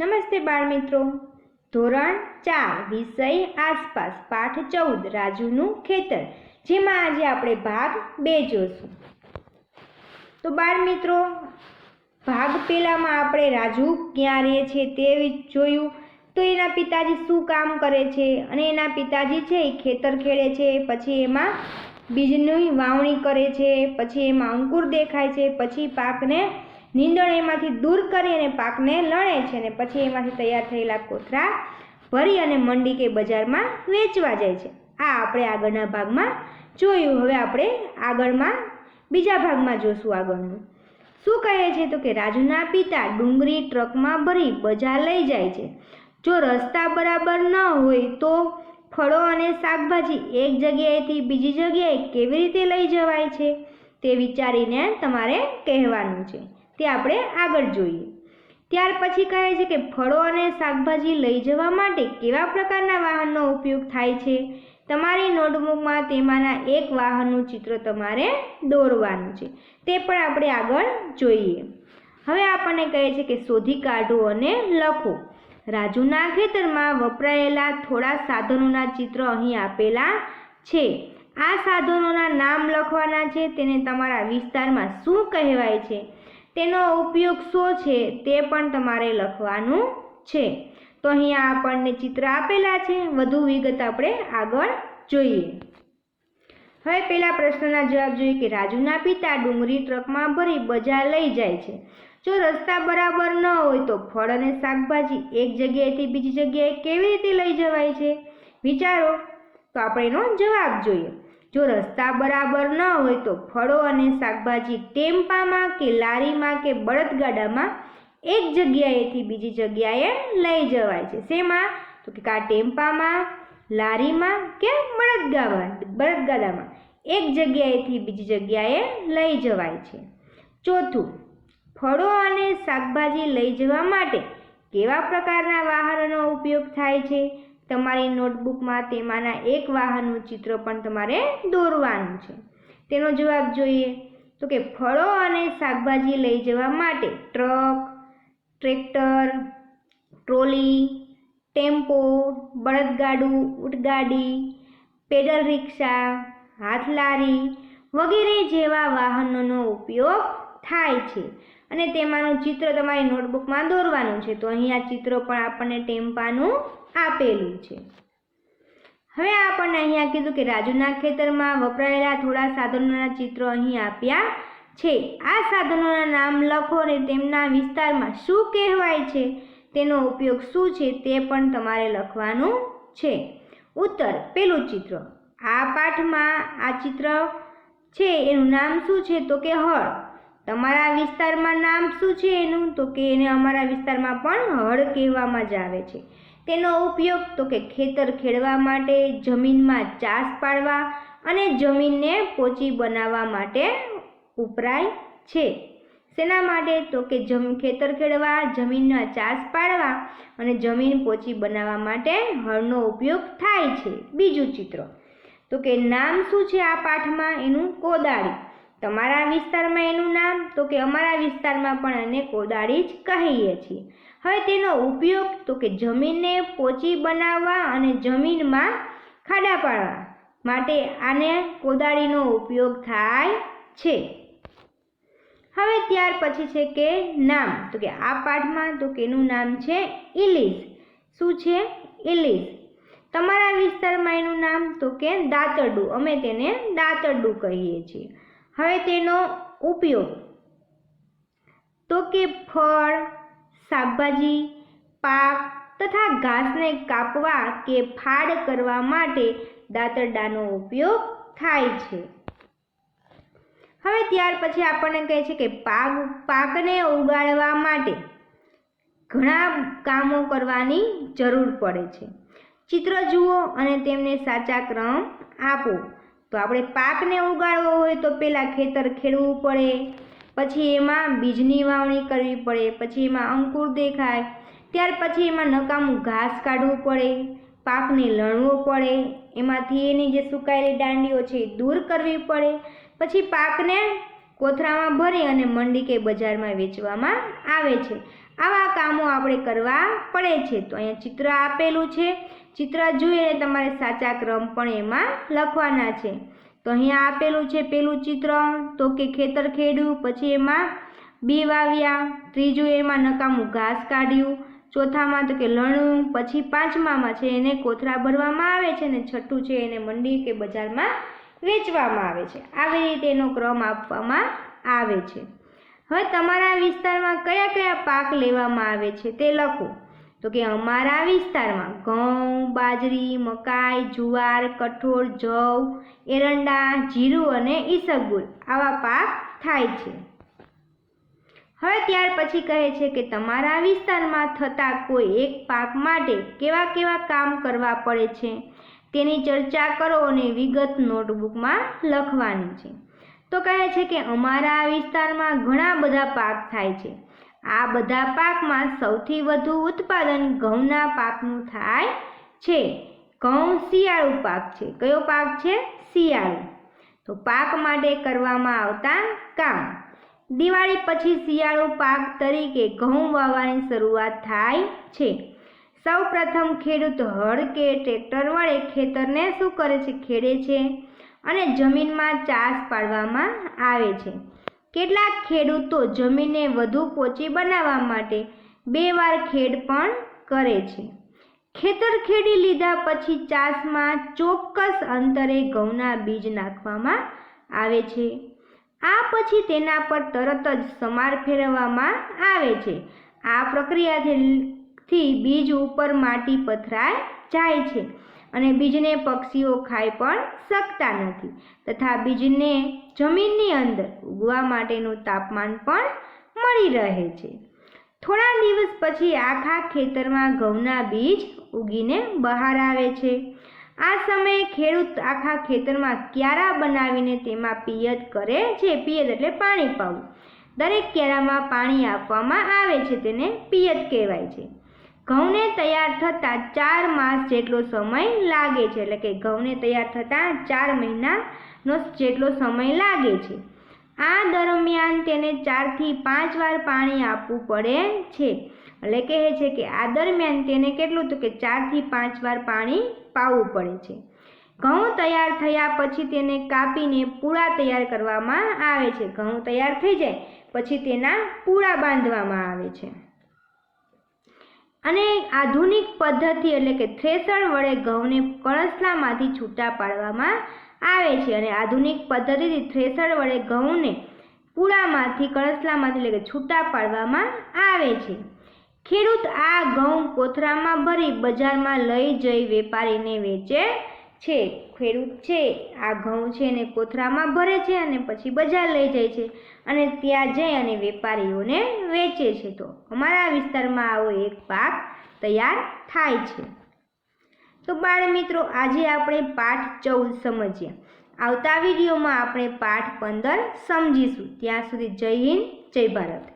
નમસ્તે બાળમિત્રો ધોરણ ચાર, વિષય આસપાસ, પાઠ ચૌદ, રાજુનું ખેતર, જેમાં આજે આપણે ભાગ બે જોશું. તો બાળમિત્રો ભાગ પહેલામાં આપણે રાજુ ક્યાં રહે છે તે જોયું. તો એના પિતાજી શું કામ કરે છે અને એના પિતાજી છે એ ખેતર ખેડે છે, પછી એમાં બીજની વાવણી કરે છે, પછી એમાં અંકુર દેખાય છે, પછી પાકને નીંદણ એમાંથી દૂર કરી અને પાકને લણે છે અને પછી એમાંથી તૈયાર થયેલા કોથરા ભરી અને મંડી કે બજારમાં વેચવા જાય છે. આ આપણે આગળના ભાગમાં જોયું. હવે આપણે આગળમાં બીજા ભાગમાં જોશું આગળનું. શું કહે છે તો કે રાજુના પિતા ડુંગળી ટ્રકમાં ભરી બજાર લઈ જાય છે. જો રસ્તા બરાબર ન હોય તો ફળો અને શાકભાજી એક જગ્યાએથી બીજી જગ્યાએ કેવી રીતે લઈ જવાય છે તે વિચારીને તમારે કહેવાનું છે. તે આપણે આગળ જોઈએ. ત્યાર પછી કહે છે કે ફળો અને શાકભાજી લઈ જવા માટે કેવા પ્રકારના વાહનનો ઉપયોગ થાય છે? તમારી નોટબુકમાં તેમાંના એક વાહનનું ચિત્ર તમારે દોરવાનું છે. તે પણ આપણે આગળ જોઈએ. હવે આપણને કહે છે કે શોધી કાઢો અને લખો. રાજુના ખેતરમાં વપરાયેલા થોડા સાધનોના ચિત્ર અહીં આપેલા છે. આ સાધનોના નામ લખવાના છે. તેને તમારા વિસ્તારમાં શું કહેવાય છે? તેનો ઉપયોગ શું છે તે પણ તમારે લખવાનું છે. તો અહીંયા આપણને ચિત્ર આપેલા છે. વધુ વિગત આપણે આગળ જોઈએ. હવે પેલા પ્રશ્નના જવાબ જોઈએ કે રાજુના પિતા ડુંગળી ટ્રકમાં ભરી બજાર લઈ જાય છે. જો રસ્તા બરાબર ન હોય તો ફળ અને શાકભાજી એક જગ્યાએથી બીજી જગ્યાએ કેવી રીતે લઈ જવાય છે? વિચારો. તો આપણે એનો જવાબ જોઈએ. જો રસ્તા બરાબર ન હોય તો ફળો અને શાકભાજી ટેમ્પામાં કે લારીમાં કે બળદગાડામાં એક જગ્યાએથી બીજી જગ્યાએ લઈ જવાય છે. શેમાં? તો કે કા ટેમ્પામાં, લારીમાં કે બળદગામાં બળદગાડામાં એક જગ્યાએથી બીજી જગ્યાએ લઈ જવાય છે. ચોથું, ફળો અને શાકભાજી લઈ જવા માટે કેવા પ્રકારના વાહનોનો ઉપયોગ થાય છે? તમારી નોટબુકમાં તેમાંના એક વાહનનું ચિત્ર પણ તમારે દોરવાનું છે. તેનો જવાબ જોઈએ તો કે ફળો અને શાકભાજી લઈ જવા માટે ટ્રક, ટ્રેક્ટર, ટ્રોલી, ટેમ્પો, બળદગાડું, ઉટગાડી, પેડલ રિક્ષા, હાથલારી વગેરે જેવા વાહનોનો ઉપયોગ થાય છે. અને તેમાંનું ચિત્ર તમારી નોટબુકમાં દોરવાનું છે. તો અહીંયા ચિત્ર પણ આપણને ટેમ્પાનું આપેલું છે. હવે આપણને અહીંયા કીધું કે રાજુના ખેતરમાં વપરાયેલા થોડા સાધનોના ચિત્રો અહીં આપ્યા છે. આ સાધનોના નામ લખો અને તેમના વિસ્તારમાં શું કહેવાય છે? તેનો ઉપયોગ શું છે તે પણ તમારે લખવાનું છે. ઉત્તર પેલું ચિત્ર. આ પાઠમાં આ ચિત્ર છે, એનું નામ શું છે? તો કે હળ. તમારા વિસ્તારમાં નામ શું છે એનું? તો કે એને અમારા વિસ્તારમાં પણ હળ કહેવામાં જ આવે છે. તેનો ઉપયોગ તો કે ખેતર ખેડવા માટે, જમીનમાં ચાસ પાડવા અને જમીનને પોચી બનાવવા માટે ઉપરાય છે. શેના માટે? તો કે જમ, ખેતર ખેડવા જમીનના ચાસ પાડવા અને જમીન પોચી બનાવવા માટે હળનો ઉપયોગ થાય છે. બીજું ચિત્ર. તો કે નામ શું છે આ પાઠમાં? એનું કોદાળી. તમારા વિસ્તારમાં એનું નામ તો કે અમારા વિસ્તારમાં પણ એને કોદાળી જ કહીએ છીએ. હવે તેનો ઉપયોગ તો કે જમીનને પોચી બનાવવા અને જમીનમાં ખાડા પાડવા માટે આને કોદાળીનો ઉપયોગ થાય છે. હવે ત્યાર પછી છે કે નામ. તો કે આ પાઠમાં તો કે એનું નામ છે ઇલીસ શું છે? ઇલીશ તમારા વિસ્તારમાં એનું નામ તો કે દાંતરડું. અમે તેને દાંતરડું કહીએ છીએ. હવે તેનો ઉપયોગ તો કે ફળ, શાકભાજી, પાક તથા ઘાસને કાપવા કે ફાડ કરવા માટે દાંતરડાનો ઉપયોગ થાય છે. હવે ત્યાર પછી આપણને કહે છે કે પાક, પાકને ઉગાડવા માટે ઘણા કામો કરવાની જરૂર પડે છે. ચિત્ર જુઓ અને તેમને સાચા ક્રમ આપો. તો આપણે પાકને ઉગાડવો હોય તો પહેલાં ખેતર ખેડવું પડે. પછી એમાં બીજની વાવણી કરવી પડે, પછી એમાં અંકુર દેખાય, ત્યાર પછી એમાં નકામું ઘાસ કાઢવું પડે, પાકને લણવો પડે, એમાંથી એની જે સુકાયેલી દાંડીઓ છે એ દૂર કરવી પડે, પછી પાકને કોથળામાં ભરી અને મંડી કે બજારમાં વેચવામાં આવે છે. આવા કામો આપણે કરવા પડે છે. તો અહીંયા ચિત્ર આપેલું છે. ચિત્ર જોઈને તમારે સાચા ક્રમ પણ એમાં લખવાના છે. તો અહીંયા આપેલું છે પેલું ચિત્ર, તો કે ખેતર ખેડ્યું, પછી એમાં બી વાવ્યા, ત્રીજું એમાં નકામું ઘાસ કાઢ્યું, ચોથામાં તો કે લણું, પછી પાંચમામાં છે એને કોથળા ભરવામાં આવે છે અને છઠ્ઠું છે એને મંડી કે બજારમાં વેચવામાં આવે છે. આવી રીતે એનો ક્રમ આપવામાં આવે છે. હવે તમારા વિસ્તારમાં કયા કયા પાક લેવામાં આવે છે તે લખો. તો કે અમારા વિસ્તારમાં ઘઉં, બાજરી, મકાઈ, જુવાર, કઠોળ, જવ, એરંડા, જીરું અને ઈસબગુલ આવા પાક થાય છે. હવે ત્યાર પછી કહે છે કે તમારા વિસ્તારમાં થતા કોઈ એક પાક માટે કેવા કેવા કામ કરવા પડે છે? તેની ચર્ચા કરો અને વિગત નોટબુકમાં લખવાની છે. તો કહે છે કે અમારા વિસ્તારમાં ઘણા બધા પાક થાય છે. આ બધા પાકમાં સૌથી વધુ ઉત્પાદન ઘઉંના પાકનું થાય છે. ઘઉં શિયાળુ પાક છે. કયો પાક છે? શિયાળુ. તો પાક માટે કરવામાં આવતા કામ. દિવાળી પછી શિયાળુ પાક તરીકે ઘઉં વાવવાની શરૂઆત થાય છે. સૌ પ્રથમ ખેડૂત હળ કે ટ્રેક્ટર વડે ખેતરને શું કરે છે? ખેડે છે અને જમીનમાં ચાસ પાડવામાં આવે છે. કેટલાક ખેડૂતો જમીનને વધુ પોચી બનાવવા માટે બે વાર ખેડ પણ કરે છે. ખેતર ખેડી લીધા પછી ચાસમાં ચોક્કસ અંતરે ઘઉંના બીજ નાખવામાં આવે છે. આ પછી તેના પર તરત જ સમાર ફેરવવામાં આવે છે. આ પ્રક્રિયાથી બીજ ઉપર માટી પથરાઈ જાય છે. અને બીજને પક્ષીઓ ખાઈ પણ શકતા નથી તથા બીજને જમીનની અંદર ઉગવા માટેનું તાપમાન પણ મળી રહે છે. થોડા દિવસ પછી આખા ખેતરમાં ઘઉંના બીજ ઉગીને બહાર આવે છે. આ સમયે ખેડૂત આખા ખેતરમાં ક્યારા બનાવીને તેમાં પિયત કરે છે. પિયત એટલે પાણી પાવું. દરેક કેરામાં પાણી આપવામાં આવે છે તેને પિયત કહેવાય છે. ઘઉંને તૈયાર થતાં ચાર માસ જેટલો સમય લાગે છે. એટલે કે ઘઉંને તૈયાર થતાં ચાર મહિનાનો જેટલો સમય લાગે છે. આ દરમિયાન તેને ચારથી પાંચ વાર પાણી આપવું પડે છે. એટલે કહે છે કે આ દરમિયાન તેને કેટલું તો કે ચારથી પાંચ વાર પાણી પાવું પડે છે. ઘઉં તૈયાર થયા પછી તેને કાપીને પૂળા તૈયાર કરવામાં આવે છે. ઘઉં તૈયાર થઈ જાય પછી તેના પૂળા બાંધવામાં આવે છે. અને આધુનિક પદ્ધતિ એટલે કે થ્રેસર વડે ઘઉંને કણસલામાંથી છૂટા પાડવામાં આવે છે અને આધુનિક પદ્ધતિથી થ્રેસર વડે ઘઉંને પૂળામાંથી કણસલામાંથી એટલે કે છૂટા પાડવામાં આવે છે. ખેડૂત આ ઘઉં કોથરામાં ભરી બજારમાં લઈ જઈ વેપારીને વેચે છે, ખેડૂત છે, આ ઘઉં છે એને કોથરામાં ભરે છે અને પછી બજાર લઈ જાય છે અને ત્યાં જઈ અને વેપારીઓને વેચે છે. તો અમારા વિસ્તારમાં આવો એક પાક તૈયાર થાય છે. તો બાળ મિત્રો, આજે આપણે પાઠ ચૌદ સમજ્યા આવતા વિડીયોમાં આપણે પાઠ પંદર સમજીશું. ત્યાં સુધી જય હિન્દ, જય ભારત.